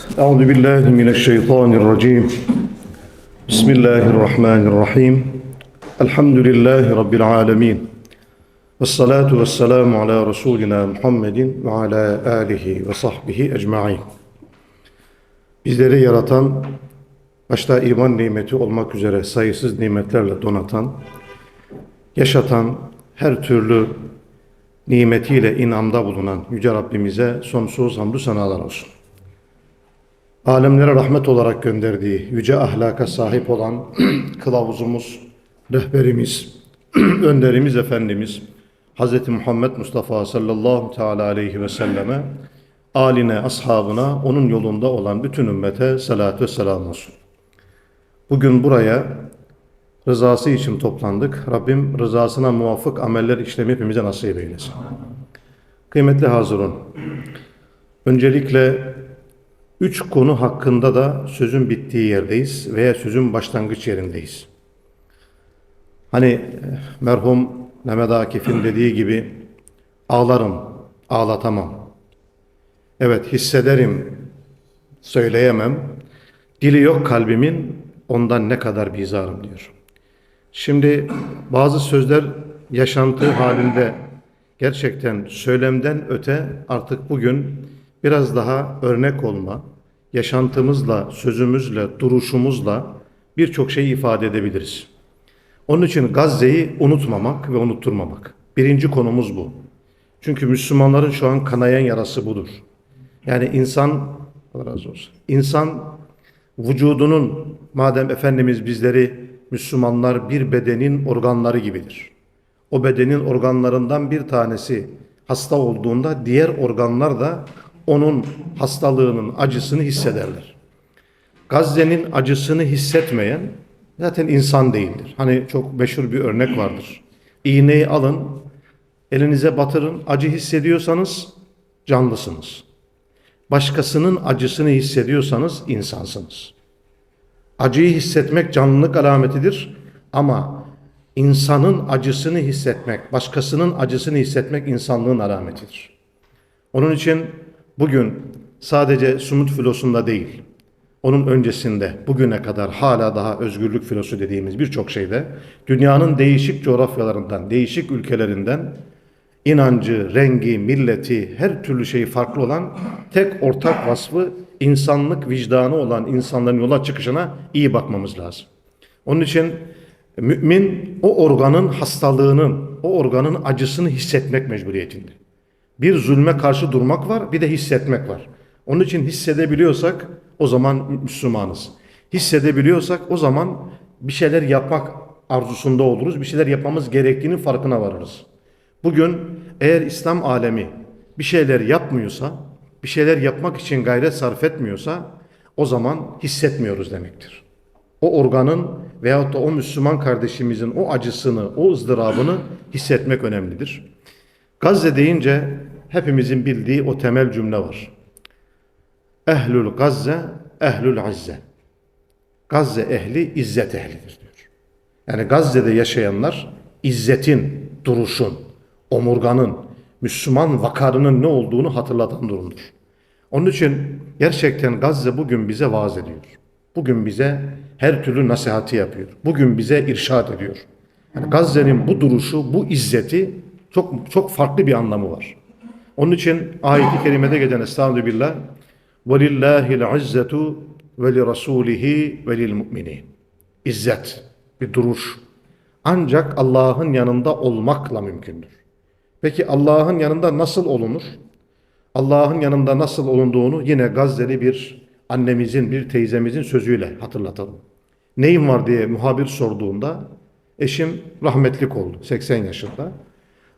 أعوذ بالله من الشيطان الرجيم بسم الله الرحمن الرحيم الحمد لله رب العالمين والصلاة والسلام على رسولنا محمد وعلى آله وصحبه أجمعين Bizleri yaratan, başta iman nimeti olmak üzere sayısız nimetlerle donatan, yaşatan, her türlü nimetiyle inamda bulunan Yüce Rabbimize sonsuz hamdü senalar olsun. Alemlere rahmet olarak gönderdiği yüce ahlaka sahip olan kılavuzumuz, rehberimiz, önderimiz Efendimiz Hz. Muhammed Mustafa sallallahu teala aleyhi ve selleme, aline, ashabına, onun yolunda olan bütün ümmete salatü ve selam olsun. Bugün buraya rızası için toplandık. Rabbim rızasına muvafık ameller işlemi hepimize nasip eylesin. Kıymetli hazırın, öncelikle üç konu hakkında da sözün bittiği yerdeyiz veya sözün başlangıç yerindeyiz. Hani eh, merhum Mehmet Akif'in dediği gibi ağlarım, ağlatamam. Evet hissederim, söyleyemem. Dili yok kalbimin, ondan ne kadar bizarım diyor. Şimdi bazı sözler yaşantı halinde gerçekten söylemden öte artık bugün biraz daha örnek olma, yaşantımızla, sözümüzle, duruşumuzla birçok şeyi ifade edebiliriz. Onun için Gazze'yi unutmamak ve unutturmamak. Birinci konumuz bu. Çünkü Müslümanların şu an kanayan yarası budur. Yani insan, Allah razı olsun, insan vücudunun, madem Efendimiz bizleri Müslümanlar bir bedenin organları gibidir. O bedenin organlarından bir tanesi hasta olduğunda diğer organlar da onun hastalığının acısını hissederler. Gazze'nin acısını hissetmeyen zaten insan değildir. Hani çok meşhur bir örnek vardır. İğneyi alın, elinize batırın, acı hissediyorsanız canlısınız. Başkasının acısını hissediyorsanız insansınız. Acıyı hissetmek canlılık alametidir ama insanın acısını hissetmek, başkasının acısını hissetmek insanlığın alametidir. Onun için bugün sadece Sumut filosunda değil, onun öncesinde bugüne kadar hala daha özgürlük filosu dediğimiz birçok şeyde dünyanın değişik coğrafyalarından, değişik ülkelerinden inancı, rengi, milleti, her türlü şeyi farklı olan tek ortak vasfı insanlık vicdanı olan insanların yola çıkışına iyi bakmamız lazım. Onun için mümin o organın hastalığının, o organın acısını hissetmek mecburiyetinde. Bir zulme karşı durmak var, bir de hissetmek var. Onun için hissedebiliyorsak o zaman Müslümanız. Hissedebiliyorsak o zaman bir şeyler yapmak arzusunda oluruz. Bir şeyler yapmamız gerektiğinin farkına varırız. Bugün eğer İslam alemi bir şeyler yapmıyorsa, bir şeyler yapmak için gayret sarf etmiyorsa o zaman hissetmiyoruz demektir. O organın veyahut da o Müslüman kardeşimizin o acısını, o ızdırabını hissetmek önemlidir. Gazze deyince hepimizin bildiği o temel cümle var. Ehlül Gazze, ehlül azze. Gazze ehli izzet ehlidir diyor. Yani Gazze'de yaşayanlar izzetin, duruşun, omurganın, Müslüman vakarının ne olduğunu hatırlatan durumdur. Onun için gerçekten Gazze bugün bize vaaz ediyor. Bugün bize her türlü nasihati yapıyor. Bugün bize irşad ediyor. Yani Gazze'nin bu duruşu, bu izzeti çok çok farklı bir anlamı var. Onun için ayet-i kerimede geçen estağfurullah billah velillahil izzetu ve li rasulihi ve lil mu'minin. İzzet bir duruş. Ancak Allah'ın yanında olmakla mümkündür. Peki Allah'ın yanında nasıl olunur? Allah'ın yanında nasıl olunduğunu yine Gazze'li bir annemizin, bir teyzemizin sözüyle hatırlatalım. Neyin var diye muhabir sorduğunda eşim rahmetlik oldu 80 yaşında.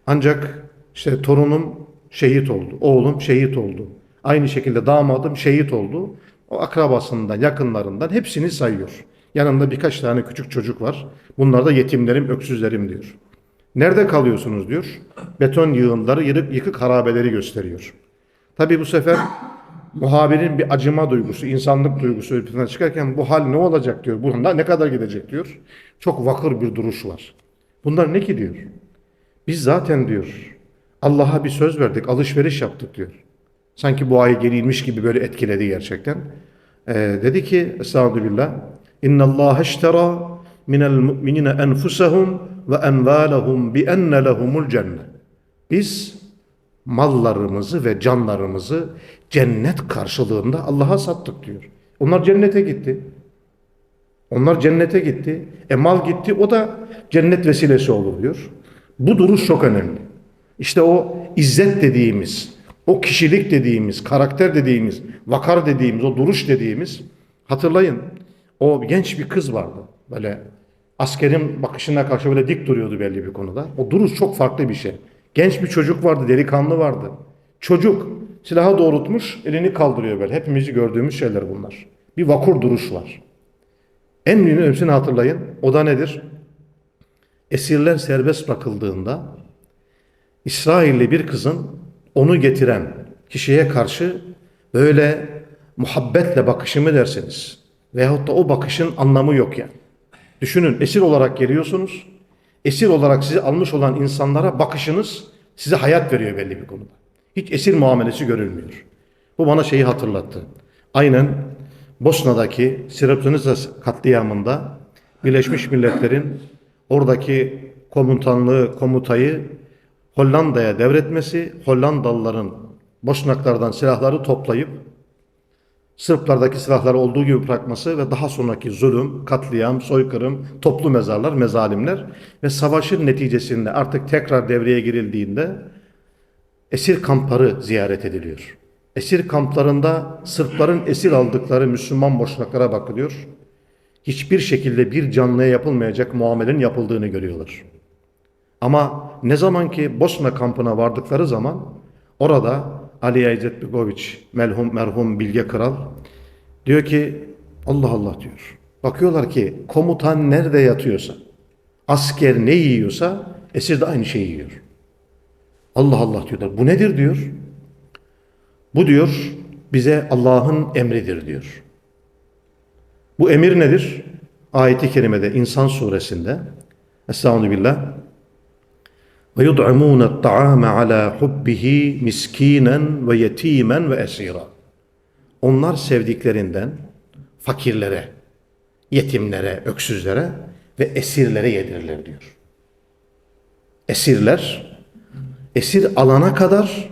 Ancak işte torunum şehit oldu, oğlum şehit oldu. Aynı şekilde damadım şehit oldu. O akrabasından, yakınlarından hepsini sayıyor. Yanında birkaç tane küçük çocuk var. Bunlar da yetimlerim, öksüzlerim diyor. Nerede kalıyorsunuz diyor. Beton yığınları, yıkık, yıkık harabeleri gösteriyor. Tabii bu sefer muhabirin bir acıma duygusu, insanlık duygusu ön çıkarken bu hal ne olacak diyor. Bundan ne kadar gidecek diyor. Çok vakır bir duruş var. Bunlar ne ki diyor. Biz zaten diyor Allah'a bir söz verdik, alışveriş yaptık diyor. Sanki bu ayı geliymiş gibi böyle etkiledi gerçekten. Ee, dedi ki Estağfirullah. İştera minel mu'minine enfusahum ve envalahum bi enne lehumul cennet. Biz mallarımızı ve canlarımızı cennet karşılığında Allah'a sattık diyor. Onlar cennete gitti. Onlar cennete gitti. E mal gitti o da cennet vesilesi olur diyor. Bu duruş çok önemli. İşte o izzet dediğimiz, o kişilik dediğimiz, karakter dediğimiz, vakar dediğimiz, o duruş dediğimiz hatırlayın. O genç bir kız vardı. Böyle askerin bakışına karşı böyle dik duruyordu belli bir konuda. O duruş çok farklı bir şey. Genç bir çocuk vardı, delikanlı vardı. Çocuk silahı doğrultmuş, elini kaldırıyor böyle. Hepimizi gördüğümüz şeyler bunlar. Bir vakur duruş var. En önemlisini hatırlayın. O da nedir? Esirler serbest bırakıldığında İsrailli bir kızın onu getiren kişiye karşı böyle muhabbetle bakışımı derseniz veyahut da o bakışın anlamı yok yani. Düşünün esir olarak geliyorsunuz. Esir olarak sizi almış olan insanlara bakışınız size hayat veriyor belli bir konuda. Hiç esir muamelesi görülmüyor. Bu bana şeyi hatırlattı. Aynen Bosna'daki Srebrenica katliamında Birleşmiş Milletler'in oradaki komutanlığı, komutayı Hollanda'ya devretmesi, Hollandalıların Boşnaklardan silahları toplayıp Sırplardaki silahları olduğu gibi bırakması ve daha sonraki zulüm, katliam, soykırım, toplu mezarlar, mezalimler ve savaşın neticesinde artık tekrar devreye girildiğinde esir kampları ziyaret ediliyor. Esir kamplarında Sırpların esir aldıkları Müslüman boşnaklara bakılıyor. Hiçbir şekilde bir canlıya yapılmayacak muamelenin yapıldığını görüyorlar. Ama ne zaman ki Bosna kampına vardıkları zaman orada Ali İzzetbegoviç merhum, merhum Bilge Kral diyor ki Allah Allah diyor. Bakıyorlar ki komutan nerede yatıyorsa, asker ne yiyorsa esir de aynı şeyi yiyor. Allah Allah diyorlar. Bu nedir diyor. Bu diyor bize Allah'ın emridir diyor. Bu emir nedir? Ayeti kerimede İnsan suresinde Estağfirullah ve yud'imûne at-ta'âme alâ hubbihi miskînen ve yetîmen ve esîrâ. Onlar sevdiklerinden fakirlere, yetimlere, öksüzlere ve esirlere yedirirler diyor. Esirler, esir alana kadar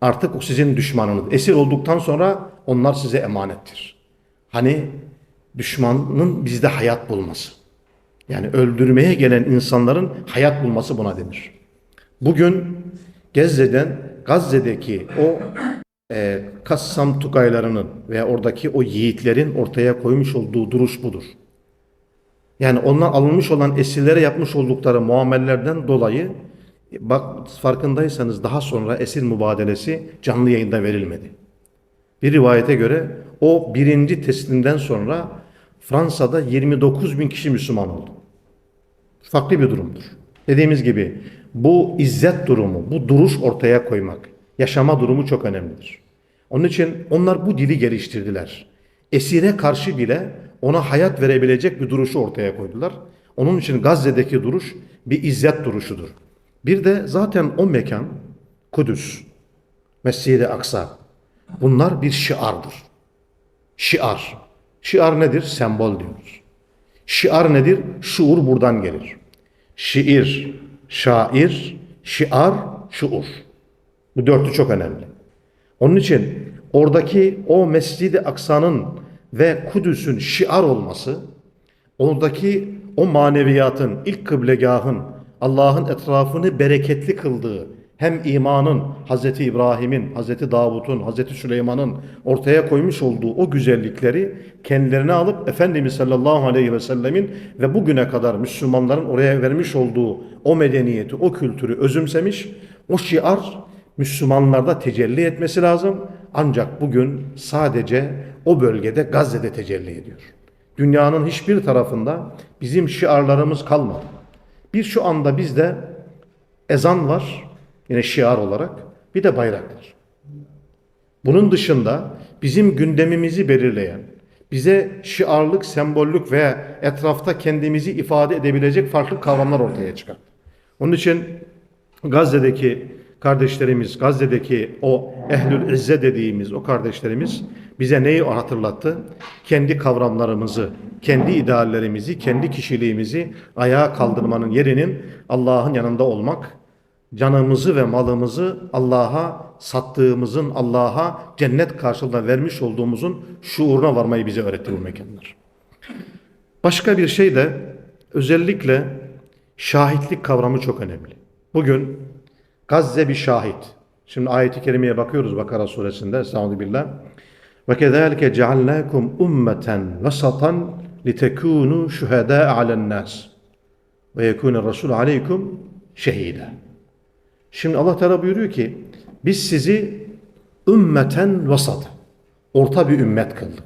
artık o sizin düşmanınız. Esir olduktan sonra onlar size emanettir. Hani düşmanın bizde hayat bulması. Yani öldürmeye gelen insanların hayat bulması buna denir. Bugün Gazze'den, Gazze'deki o e, Kassam Tugaylarının ve oradaki o yiğitlerin ortaya koymuş olduğu duruş budur. Yani onlar alınmış olan esirlere yapmış oldukları muamellerden dolayı bak farkındaysanız daha sonra esir mübadelesi canlı yayında verilmedi. Bir rivayete göre o birinci teslimden sonra Fransa'da 29 bin kişi Müslüman oldu. Farklı bir durumdur. Dediğimiz gibi bu izzet durumu, bu duruş ortaya koymak, yaşama durumu çok önemlidir. Onun için onlar bu dili geliştirdiler. Esire karşı bile ona hayat verebilecek bir duruşu ortaya koydular. Onun için Gazze'deki duruş bir izzet duruşudur. Bir de zaten o mekan Kudüs, Mescid-i Aksa bunlar bir şiardır. Şiar. Şiar nedir? Sembol diyoruz. Şiar nedir? Şuur buradan gelir. Şiir, şair, şiar, şuur. Bu dörtü çok önemli. Onun için oradaki o Mescid-i Aksa'nın ve Kudüs'ün şiar olması, oradaki o maneviyatın, ilk kıblegahın, Allah'ın etrafını bereketli kıldığı, hem imanın, Hazreti İbrahim'in, Hazreti Davud'un, Hazreti Süleyman'ın ortaya koymuş olduğu o güzellikleri kendilerine alıp Efendimiz sallallahu aleyhi ve sellemin ve bugüne kadar Müslümanların oraya vermiş olduğu o medeniyeti, o kültürü özümsemiş, o şiar Müslümanlarda tecelli etmesi lazım. Ancak bugün sadece o bölgede Gazze'de tecelli ediyor. Dünyanın hiçbir tarafında bizim şiarlarımız kalmadı. Bir şu anda bizde ezan var, yine şiar olarak, bir de bayrak var. Bunun dışında bizim gündemimizi belirleyen, bize şiarlık, sembollük veya etrafta kendimizi ifade edebilecek farklı kavramlar ortaya çıkar. Onun için Gazze'deki kardeşlerimiz, Gazze'deki o Ehlül İzze dediğimiz o kardeşlerimiz bize neyi hatırlattı? Kendi kavramlarımızı, kendi ideallerimizi, kendi kişiliğimizi ayağa kaldırmanın yerinin Allah'ın yanında olmak, canımızı ve malımızı Allah'a sattığımızın, Allah'a cennet karşılığında vermiş olduğumuzun şuuruna varmayı bize öğretti bu mekanlar. Başka bir şey de özellikle şahitlik kavramı çok önemli. Bugün Gazze bir şahit. Şimdi ayeti kerimeye bakıyoruz Bakara suresinde. Estağfirullah. Ve kezalike cealnakum ummeten vesatan litekunu şuhada alen nas ve yekune rasul aleykum şehida. Şimdi Allah Teala buyuruyor ki biz sizi ümmeten vasat orta bir ümmet kıldık.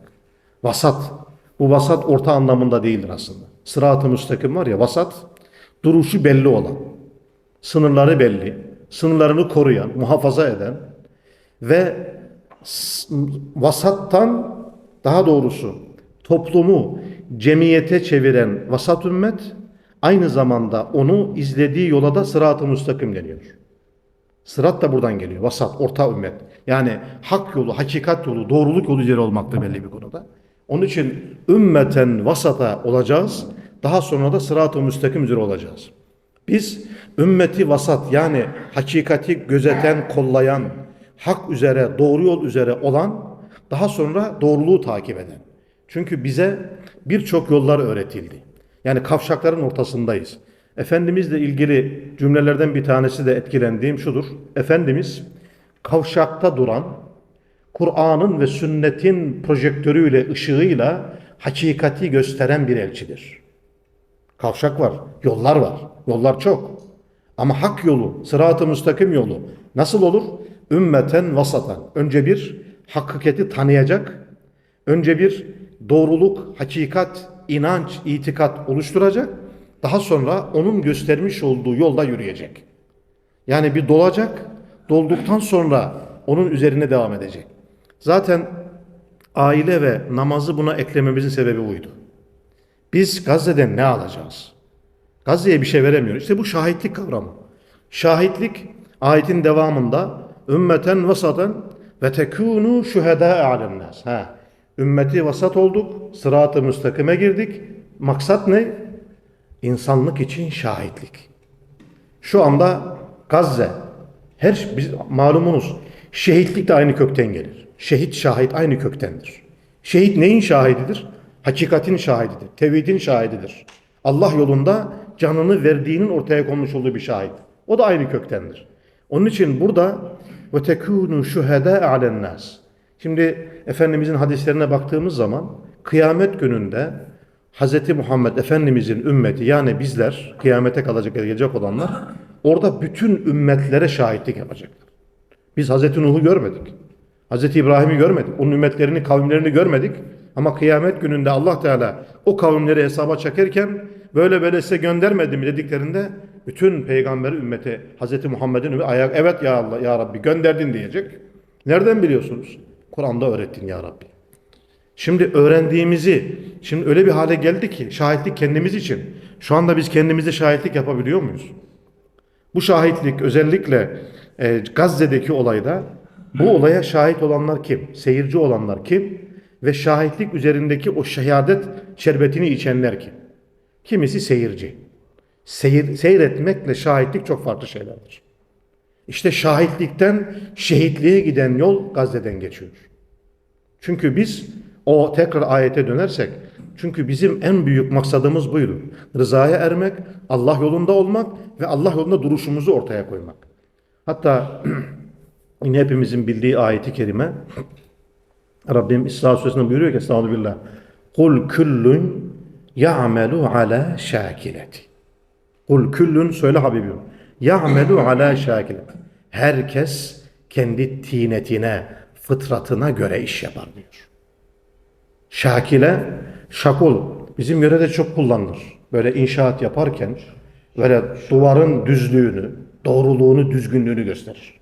Vasat. Bu vasat orta anlamında değildir aslında. Sırat-ı müstakim var ya vasat duruşu belli olan, sınırları belli, sınırlarını koruyan, muhafaza eden ve vasattan daha doğrusu toplumu cemiyete çeviren vasat ümmet aynı zamanda onu izlediği yola da sırat-ı müstakim deniyor. Sırat da buradan geliyor. Vasat, orta ümmet. Yani hak yolu, hakikat yolu, doğruluk yolu üzere olmakta belli bir konuda. Onun için ümmeten vasata olacağız. Daha sonra da sırat-ı müstakim üzere olacağız. Biz ümmeti vasat yani hakikati gözeten, kollayan, hak üzere, doğru yol üzere olan, daha sonra doğruluğu takip eden. Çünkü bize birçok yollar öğretildi. Yani kavşakların ortasındayız. Efendimizle ilgili cümlelerden bir tanesi de etkilendiğim şudur. Efendimiz kavşakta duran, Kur'an'ın ve sünnetin projektörüyle, ışığıyla hakikati gösteren bir elçidir. Kavşak var, yollar var. Yollar çok. Ama hak yolu, sırat-ı müstakim yolu nasıl olur? Ümmeten vasatan. Önce bir hakikati tanıyacak. Önce bir doğruluk, hakikat, inanç, itikat oluşturacak. Daha sonra onun göstermiş olduğu yolda yürüyecek. Yani bir dolacak, dolduktan sonra onun üzerine devam edecek. Zaten aile ve namazı buna eklememizin sebebi buydu. Biz Gazze'den ne alacağız? Gazze'ye bir şey veremiyoruz. İşte bu şahitlik kavramı. Şahitlik ayetin devamında ümmeten vasaten ve tekunu şuhedâ alemnâs. Ha. Ümmeti vasat olduk, sırat-ı müstakime girdik. Maksat ne? İnsanlık için şahitlik. Şu anda Gazze, her biz malumunuz şehitlik de aynı kökten gelir. Şehit şahit aynı köktendir. Şehit neyin şahididir? Hakikatin şahididir. Tevhidin şahididir. Allah yolunda canını verdiğinin ortaya konmuş olduğu bir şahit. O da aynı köktendir. Onun için burada ve tekunu şuhada alen nas. Şimdi Efendimizin hadislerine baktığımız zaman kıyamet gününde Hz. Muhammed Efendimizin ümmeti yani bizler kıyamete kalacak gelecek olanlar orada bütün ümmetlere şahitlik yapacaklar. Biz Hz. Nuh'u görmedik. Hz. İbrahim'i görmedik. Onun ümmetlerini, kavimlerini görmedik. Ama kıyamet gününde Allah Teala o kavimleri hesaba çekerken böyle böyle size göndermedim dediklerinde bütün peygamber ümmeti Hz. Muhammed'in ayak evet ya Allah ya Rabbi gönderdin diyecek. Nereden biliyorsunuz? Kur'an'da öğrettin ya Rabbi. Şimdi öğrendiğimizi, şimdi öyle bir hale geldi ki şahitlik kendimiz için. Şu anda biz kendimize şahitlik yapabiliyor muyuz? Bu şahitlik özellikle e, Gazze'deki olayda bu olaya şahit olanlar kim? Seyirci olanlar kim? Ve şahitlik üzerindeki o şehadet şerbetini içenler kim? Kimisi seyirci. Seyir, seyretmekle şahitlik çok farklı şeylerdir. İşte şahitlikten şehitliğe giden yol Gazze'den geçiyor. Çünkü biz o tekrar ayete dönersek çünkü bizim en büyük maksadımız buydu. Rızaya ermek, Allah yolunda olmak ve Allah yolunda duruşumuzu ortaya koymak. Hatta yine hepimizin bildiği ayeti kerime Rabbim İsra suresinde buyuruyor ki Estağfirullah. Kul küllün ya'melu ala şakileti. Kul küllün söyle Habibim. Ya'melu ala şakileti. Herkes kendi tinetine, fıtratına göre iş yapar diyor. Şakile, şakul. Bizim yörede çok kullanılır. Böyle inşaat yaparken böyle duvarın düzlüğünü, doğruluğunu, düzgünlüğünü gösterir.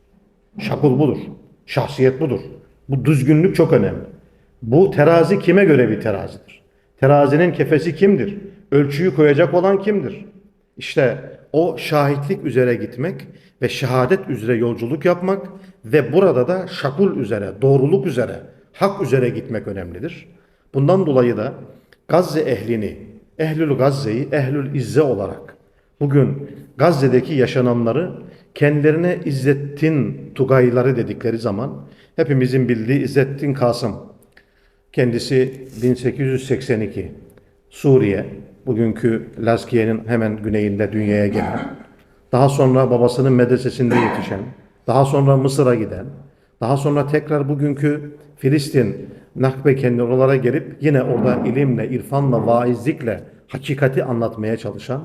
Şakul budur. Şahsiyet budur. Bu düzgünlük çok önemli. Bu terazi kime göre bir terazidir? Terazinin kefesi kimdir? Ölçüyü koyacak olan kimdir? İşte o şahitlik üzere gitmek ve şehadet üzere yolculuk yapmak ve burada da şakul üzere, doğruluk üzere, hak üzere gitmek önemlidir. Bundan dolayı da Gazze ehlini, Ehlül Gazze'yi Ehlül İzze olarak bugün Gazze'deki yaşananları kendilerine İzzettin Tugayları dedikleri zaman hepimizin bildiği İzzettin Kasım. Kendisi 1882 Suriye, bugünkü Lazkiye'nin hemen güneyinde dünyaya gelen, daha sonra babasının medresesinde yetişen, daha sonra Mısır'a giden, daha sonra tekrar bugünkü Filistin, Nakbe kendi oralara gelip yine orada ilimle, irfanla, vaizlikle hakikati anlatmaya çalışan,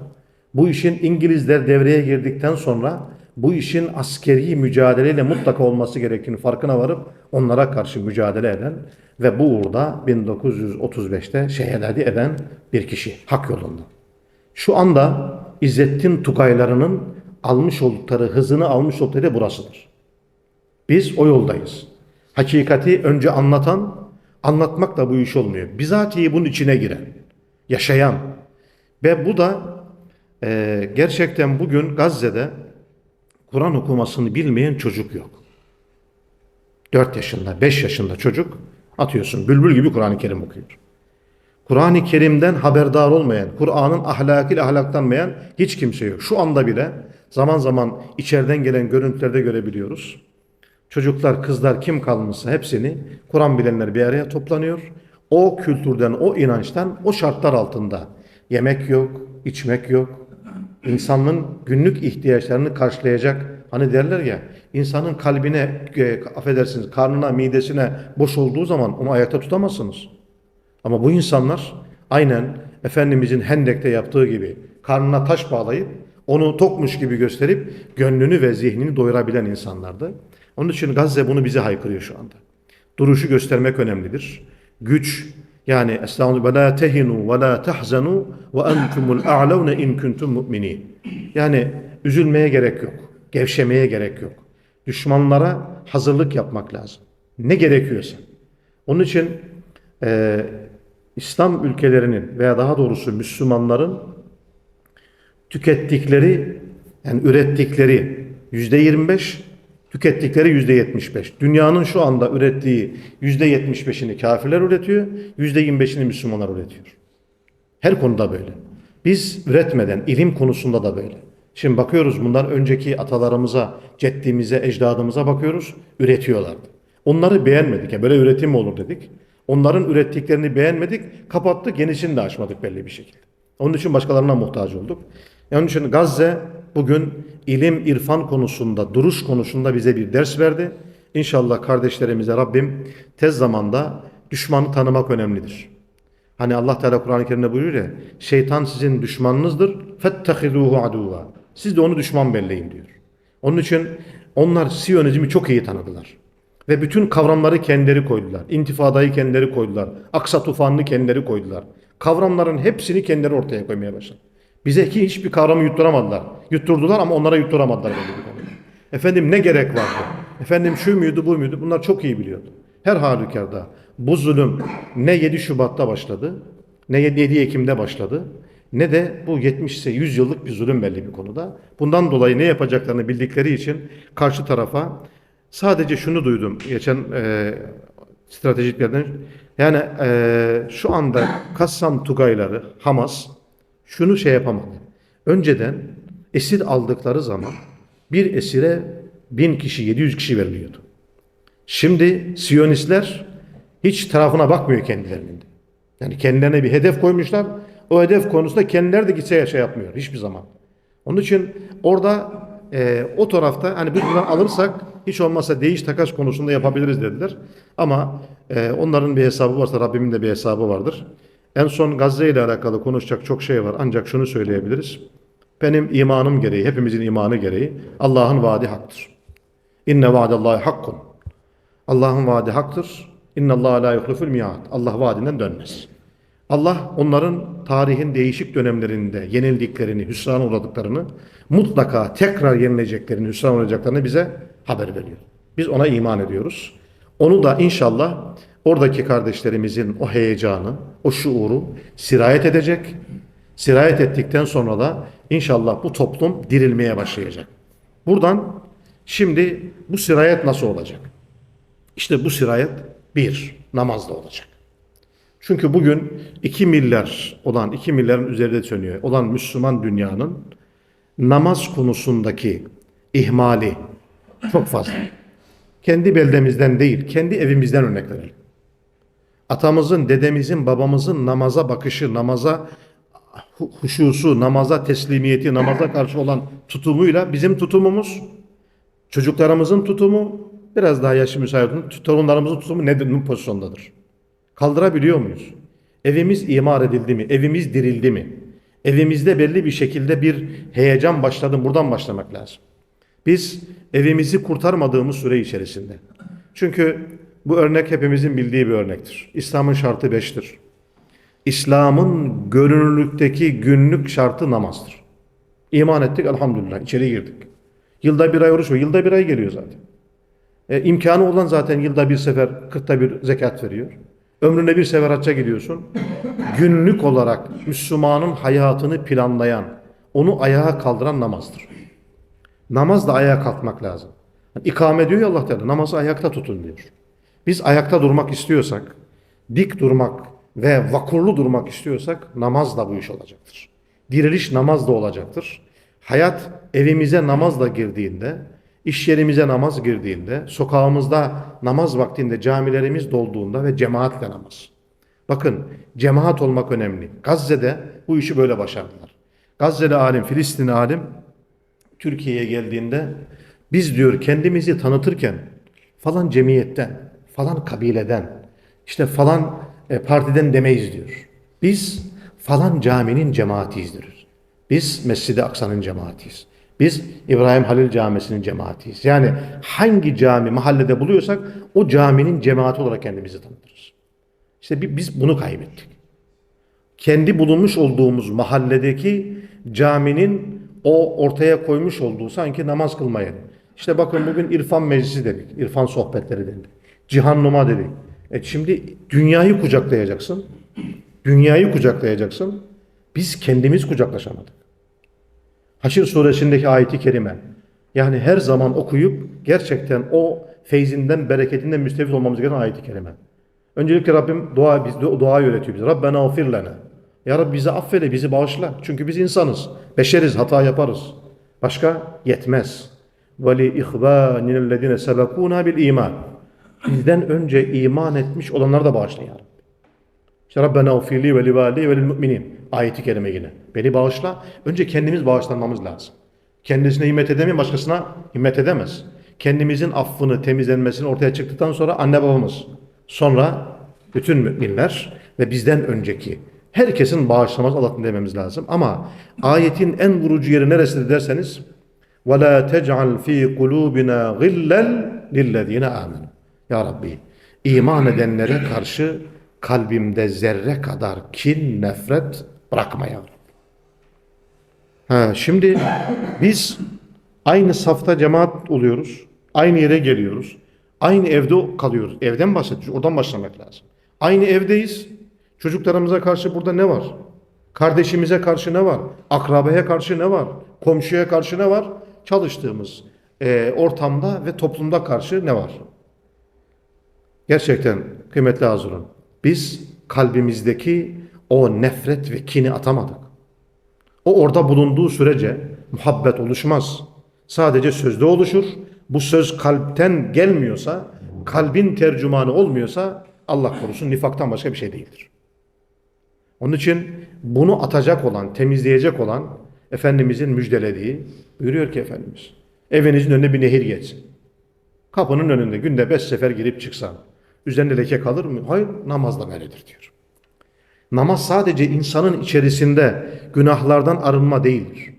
bu işin İngilizler devreye girdikten sonra bu işin askeri mücadeleyle mutlaka olması gerektiğini farkına varıp onlara karşı mücadele eden ve bu uğurda 1935'te şehit eden bir kişi hak yolunda. Şu anda İzzettin Tugaylarının almış oldukları, hızını almış oldukları burasıdır. Biz o yoldayız. Hakikati önce anlatan, anlatmakla bu iş olmuyor. Bizatihi bunun içine giren, yaşayan ve bu da e, gerçekten bugün Gazze'de Kur'an okumasını bilmeyen çocuk yok. 4 yaşında, 5 yaşında çocuk atıyorsun. Bülbül gibi Kur'an-ı Kerim okuyor. Kur'an-ı Kerim'den haberdar olmayan, Kur'an'ın ahlakıyla ahlaklanmayan hiç kimse yok. Şu anda bile zaman zaman içeriden gelen görüntülerde görebiliyoruz. Çocuklar, kızlar kim kalmışsa hepsini Kur'an bilenler bir araya toplanıyor. O kültürden, o inançtan, o şartlar altında yemek yok, içmek yok. İnsanın günlük ihtiyaçlarını karşılayacak. Hani derler ya, insanın kalbine, e, affedersiniz, karnına, midesine boş olduğu zaman onu ayakta tutamazsınız. Ama bu insanlar aynen Efendimizin Hendek'te yaptığı gibi karnına taş bağlayıp onu tokmuş gibi gösterip gönlünü ve zihnini doyurabilen insanlardı. Onun için Gazze bunu bize haykırıyor şu anda. Duruşu göstermek önemlidir. Güç yani Estağfurullah ve la tehinu ve la tahzanu ve entumul a'launa in kuntum mu'minin. Yani üzülmeye gerek yok. Gevşemeye gerek yok. Düşmanlara hazırlık yapmak lazım. Ne gerekiyorsa. Onun için e, İslam ülkelerinin veya daha doğrusu Müslümanların tükettikleri yani ürettikleri yüzde 25 tükettikleri yüzde 75. Dünyanın şu anda ürettiği yüzde 75'ini kafirler üretiyor, yüzde 25'ini Müslümanlar üretiyor. Her konuda böyle. Biz üretmeden ilim konusunda da böyle. Şimdi bakıyoruz bundan önceki atalarımıza, ceddimize, ecdadımıza bakıyoruz. Üretiyorlardı. Onları beğenmedik. Ya böyle üretim mi olur dedik. Onların ürettiklerini beğenmedik. Kapattık. Yenisini de açmadık belli bir şekilde. Onun için başkalarına muhtaç olduk. Onun için Gazze bugün ilim, irfan konusunda, duruş konusunda bize bir ders verdi. İnşallah kardeşlerimize Rabbim tez zamanda düşmanı tanımak önemlidir. Hani Allah Teala Kur'an-ı Kerim'de buyuruyor ya, şeytan sizin düşmanınızdır. Fettehiduhu aduva. Siz de onu düşman belleyin diyor. Onun için onlar Siyonizmi çok iyi tanıdılar. Ve bütün kavramları kendileri koydular. İntifadayı kendileri koydular. Aksa tufanını kendileri koydular. Kavramların hepsini kendileri ortaya koymaya başladı. Bize ki hiçbir kavramı yutturamadılar. Yutturdular ama onlara yutturamadılar. Böyle bir konuda. Efendim ne gerek vardı? Efendim şu muydu bu muydu? Bunlar çok iyi biliyordu. Her halükarda bu zulüm ne 7 Şubat'ta başladı, ne 7 Ekim'de başladı, ne de bu 70 ise 100 yıllık bir zulüm belli bir konuda. Bundan dolayı ne yapacaklarını bildikleri için karşı tarafa sadece şunu duydum geçen e, stratejiklerden. Yani e, şu anda Kassam Tugayları, Hamas şunu şey yapamadı. Önceden esir aldıkları zaman bir esire bin kişi, 700 kişi veriliyordu. Şimdi Siyonistler hiç tarafına bakmıyor kendilerinin. Yani kendilerine bir hedef koymuşlar. O hedef konusunda kendileri de gitse şey yapmıyor hiçbir zaman. Onun için orada e, o tarafta hani biz buradan alırsak hiç olmazsa değiş takas konusunda yapabiliriz dediler. Ama e, onların bir hesabı varsa Rabbimin de bir hesabı vardır. En son Gazze ile alakalı konuşacak çok şey var. Ancak şunu söyleyebiliriz. Benim imanım gereği, hepimizin imanı gereği Allah'ın vaadi haktır. İnne vaadallahi hakkun. Allah'ın vaadi haktır. İnne Allah la yuhliful miad. Allah vaadinden dönmez. Allah onların tarihin değişik dönemlerinde yenildiklerini, hüsrana uğradıklarını, mutlaka tekrar yenileceklerini, hüsrana uğrayacaklarını bize haber veriyor. Biz ona iman ediyoruz. Onu da inşallah oradaki kardeşlerimizin o heyecanı, o şuuru sirayet edecek. Sirayet ettikten sonra da İnşallah bu toplum dirilmeye başlayacak. Buradan şimdi bu sirayet nasıl olacak? İşte bu sirayet bir, namazda olacak. Çünkü bugün 2 milyar olan, 2 milyarın üzerinde sönüyor olan Müslüman dünyanın namaz konusundaki ihmali çok fazla. Kendi beldemizden değil, kendi evimizden örnek verelim. Atamızın, dedemizin, babamızın namaza bakışı, namaza hu- huşusu, namaza teslimiyeti, namaza karşı olan tutumuyla bizim tutumumuz, çocuklarımızın tutumu, biraz daha yaşı müsait torunlarımızın tutumu nedir, ne pozisyondadır? Kaldırabiliyor muyuz? Evimiz imar edildi mi? Evimiz dirildi mi? Evimizde belli bir şekilde bir heyecan başladı. Buradan başlamak lazım. Biz evimizi kurtarmadığımız süre içerisinde. Çünkü bu örnek hepimizin bildiği bir örnektir. İslam'ın şartı beştir. İslam'ın görünürlükteki günlük şartı namazdır. İman ettik elhamdülillah içeri girdik. Yılda bir ay oruç var. Yılda bir ay geliyor zaten. E, imkanı olan zaten yılda bir sefer kırkta bir zekat veriyor. Ömrüne bir sefer hacca gidiyorsun. Günlük olarak Müslümanın hayatını planlayan, onu ayağa kaldıran namazdır. Namaz da ayağa kalkmak lazım. İkame diyor ya Allah Teala namazı ayakta tutun diyor. Biz ayakta durmak istiyorsak, dik durmak ve vakurlu durmak istiyorsak namaz da bu iş olacaktır. Diriliş namaz da olacaktır. Hayat evimize namazla girdiğinde, iş yerimize namaz girdiğinde, sokağımızda namaz vaktinde camilerimiz dolduğunda ve cemaatle namaz. Bakın cemaat olmak önemli. Gazze'de bu işi böyle başardılar. Gazze'li alim, Filistinli alim Türkiye'ye geldiğinde biz diyor kendimizi tanıtırken falan cemiyetten, falan kabileden, işte falan e, partiden demeyiz diyor. Biz falan caminin cemaatiyiz diyor. Biz Mescid-i Aksa'nın cemaatiyiz. Biz İbrahim Halil Camisi'nin cemaatiyiz. Yani hangi cami mahallede buluyorsak o caminin cemaati olarak kendimizi tanıtırız. İşte bi- biz bunu kaybettik kendi bulunmuş olduğumuz mahalledeki caminin o ortaya koymuş olduğu sanki namaz kılmaya. İşte bakın bugün irfan meclisi dedik, irfan sohbetleri dedik, cihan numa dedik. E şimdi dünyayı kucaklayacaksın, dünyayı kucaklayacaksın. Biz kendimiz kucaklaşamadık. Haşr suresindeki ayeti kerime. Yani her zaman okuyup gerçekten o feyzinden, bereketinden müstefit olmamız gereken ayeti kerime. Öncelikle Rabbim dua biz dua öğretiyor bize. Rabbena ufir lana. Ya Rabbi bizi affeyle, bizi bağışla. Çünkü biz insanız. Beşeriz, hata yaparız. Başka yetmez. Ve li ihvanillezine sebekuna bil iman Bizden önce iman etmiş olanları da bağışla ya Rabbi. İşte Rabbena ufirli ve li vali ve lil müminin. Ayeti kerime yine. Beni bağışla. Önce kendimiz bağışlanmamız lazım. Kendisine himmet edemeyen başkasına himmet edemez. Kendimizin affını, temizlenmesini ortaya çıktıktan sonra anne babamız. Sonra bütün müminler ve bizden önceki herkesin bağışlaması Allah'tan dememiz lazım. Ama ayetin en vurucu yeri neresidir derseniz وَلَا تَجْعَلْ ف۪ي قُلُوبِنَا غِلًّا لِلَّذ۪ينَ آمَنُوا ya Rabbi iman edenlere karşı kalbimde zerre kadar kin, nefret bırakma ya Rabbi. Şimdi biz aynı safta cemaat oluyoruz. Aynı yere geliyoruz. Aynı evde kalıyoruz. Evden bahsediyoruz. Oradan başlamak lazım. Aynı evdeyiz. Çocuklarımıza karşı burada ne var? Kardeşimize karşı ne var? Akrabaya karşı ne var? Komşuya karşı ne var? Çalıştığımız e, ortamda ve toplumda karşı ne var? Gerçekten kıymetli Hazırın. Biz kalbimizdeki o nefret ve kini atamadık. O orada bulunduğu sürece muhabbet oluşmaz. Sadece sözde oluşur. Bu söz kalpten gelmiyorsa, kalbin tercümanı olmuyorsa Allah korusun nifaktan başka bir şey değildir. Onun için bunu atacak olan, temizleyecek olan Efendimizin müjdelediği buyuruyor ki Efendimiz evinizin önüne bir nehir geçsin. Kapının önünde günde beş sefer girip çıksan üzerinde leke kalır mı? Hayır namazla böyledir diyor. Namaz sadece insanın içerisinde günahlardan arınma değildir.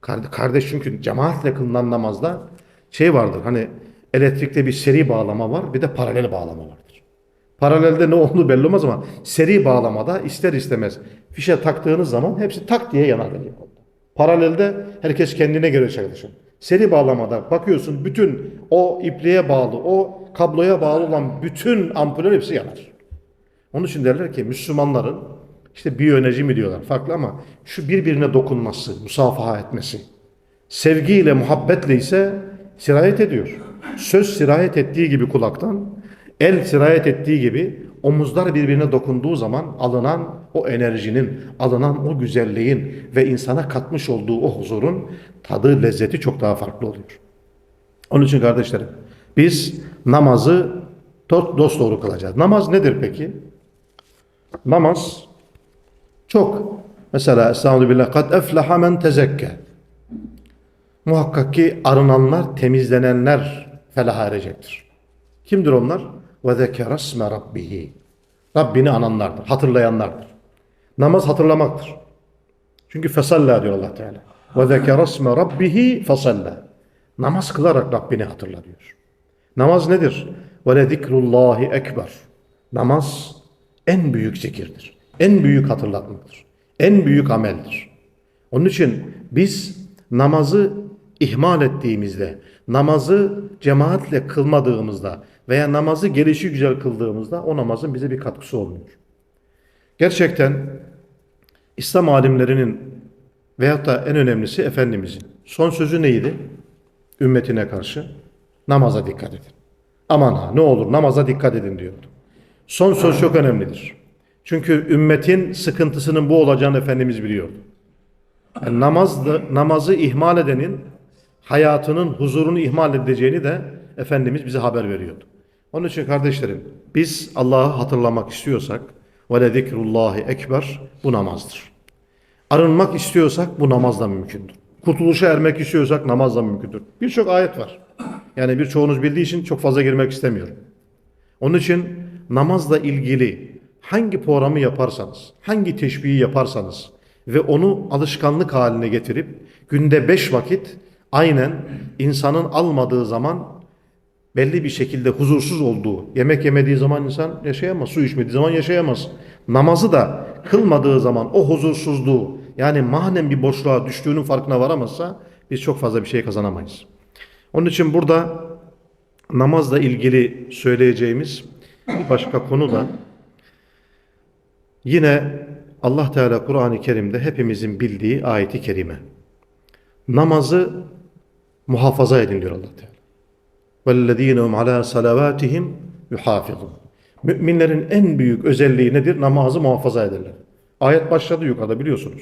Karde- Kardeş çünkü cemaatle kılınan namazda şey vardır hani elektrikte bir seri bağlama var bir de paralel bağlama vardır. Paralelde ne olduğu belli olmaz ama seri bağlamada ister istemez fişe taktığınız zaman hepsi tak diye yanar. Paralelde herkes kendine göre çalışır. Seri bağlamada bakıyorsun bütün o ipliğe bağlı, o kabloya bağlı olan bütün ampuller hepsi yanar. Onun için derler ki Müslümanların işte biyoenerji mi diyorlar farklı ama şu birbirine dokunması, musafaha etmesi. Sevgiyle, muhabbetle ise sirayet ediyor. Söz sirayet ettiği gibi kulaktan, el sirayet ettiği gibi omuzlar birbirine dokunduğu zaman alınan o enerjinin, alınan o güzelliğin ve insana katmış olduğu o huzurun tadı, lezzeti çok daha farklı oluyor. Onun için kardeşlerim biz namazı dost doğru kılacağız. Namaz nedir peki? Namaz çok. Mesela Estağfirullah kad eflaha men tezekke. Muhakkak ki arınanlar, temizlenenler felaha erecektir. Kimdir onlar? Ve zekerasme rabbihi. Rabbini ananlardır, hatırlayanlardır. Namaz hatırlamaktır. Çünkü fesalla diyor Allah Teala. Ve zekerasme rabbihi fesalla. Namaz kılarak Rabbini hatırla diyor. Namaz nedir? Ve le zikrullahi ekber. Namaz en büyük zikirdir. En büyük hatırlatmadır. En büyük ameldir. Onun için biz namazı ihmal ettiğimizde, namazı cemaatle kılmadığımızda veya namazı gelişi güzel kıldığımızda o namazın bize bir katkısı olmuyor. Gerçekten İslam alimlerinin veyahut da en önemlisi Efendimizin son sözü neydi? Ümmetine karşı namaza dikkat edin. Aman ha ne olur namaza dikkat edin diyordu. Son söz çok önemlidir. Çünkü ümmetin sıkıntısının bu olacağını Efendimiz biliyordu. Yani namazdı, namazı ihmal edenin hayatının huzurunu ihmal edeceğini de Efendimiz bize haber veriyordu. Onun için kardeşlerim biz Allah'ı hatırlamak istiyorsak ve zikrullahi ekber bu namazdır. Arınmak istiyorsak bu namazla mümkündür. Kurtuluşa ermek istiyorsak namazla mümkündür. Birçok ayet var. Yani birçoğunuz bildiği için çok fazla girmek istemiyorum. Onun için namazla ilgili hangi programı yaparsanız, hangi teşbihi yaparsanız ve onu alışkanlık haline getirip günde beş vakit aynen insanın almadığı zaman belli bir şekilde huzursuz olduğu, yemek yemediği zaman insan yaşayamaz, su içmediği zaman yaşayamaz. Namazı da kılmadığı zaman o huzursuzluğu yani manen bir boşluğa düştüğünün farkına varamazsa biz çok fazla bir şey kazanamayız. Onun için burada namazla ilgili söyleyeceğimiz bir başka konu da yine Allah Teala Kur'an-ı Kerim'de hepimizin bildiği ayeti kerime. Namazı muhafaza edin diyor Allah Teala. وَالَّذ۪ينَ هُمْ عَلَى صَلَوَاتِهِمْ يُحَافِظُونَ Müminlerin en büyük özelliği nedir? Namazı muhafaza ederler. Ayet başladı yukarıda biliyorsunuz.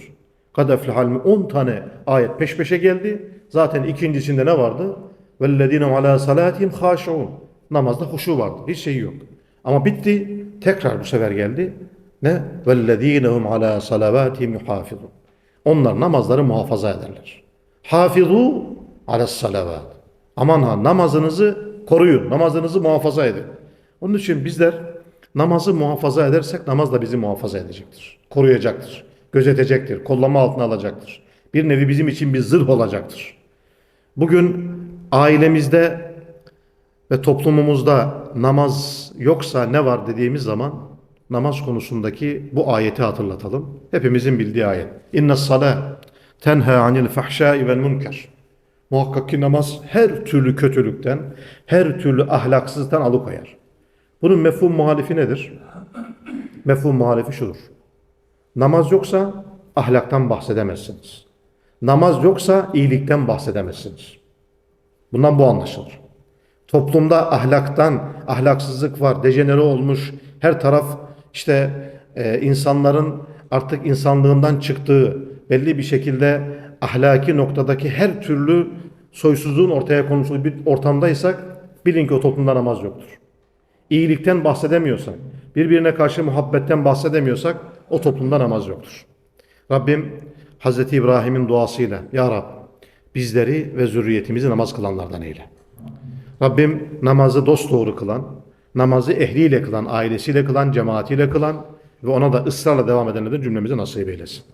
Kad eflehal 10 tane ayet peş peşe geldi. Zaten ikincisinde ne vardı? وَالَّذ۪ينَ هُمْ عَلَى صَلَاتِهِمْ خَاشِعُونَ Namazda huşu vardı. Hiç şey yok. Ama bitti. Tekrar bu sefer geldi. Ne? وَالَّذ۪ينَ هُمْ عَلَى صَلَوَاتِهِمْ يُحَافِظُونَ Onlar namazları muhafaza ederler. Hafizu ala salavat. Aman ha namazınızı koruyun, namazınızı muhafaza edin. Onun için bizler namazı muhafaza edersek namaz da bizi muhafaza edecektir. Koruyacaktır, gözetecektir, kollama altına alacaktır. Bir nevi bizim için bir zırh olacaktır. Bugün ailemizde ve toplumumuzda namaz yoksa ne var dediğimiz zaman namaz konusundaki bu ayeti hatırlatalım. Hepimizin bildiği ayet. İnne salâ tenha anil fahşâi vel münker. Muhakkak ki namaz her türlü kötülükten, her türlü ahlaksızlıktan alıkoyar. Bunun mefhum muhalifi nedir? Mefhum muhalifi şudur. Namaz yoksa ahlaktan bahsedemezsiniz. Namaz yoksa iyilikten bahsedemezsiniz. Bundan bu anlaşılır. Toplumda ahlaktan, ahlaksızlık var, dejenere olmuş, her taraf işte e, insanların artık insanlığından çıktığı, belli bir şekilde ahlaki noktadaki her türlü soysuzluğun ortaya konuşulduğu bir ortamdaysak bilin ki o toplumda namaz yoktur. İyilikten bahsedemiyorsak, birbirine karşı muhabbetten bahsedemiyorsak o toplumda namaz yoktur. Rabbim Hazreti İbrahim'in duasıyla Ya Rab bizleri ve zürriyetimizi namaz kılanlardan eyle. Rabbim namazı dosdoğru kılan, namazı ehliyle kılan, ailesiyle kılan, cemaatiyle kılan ve ona da ısrarla devam edenlerden cümlemizi nasip eylesin.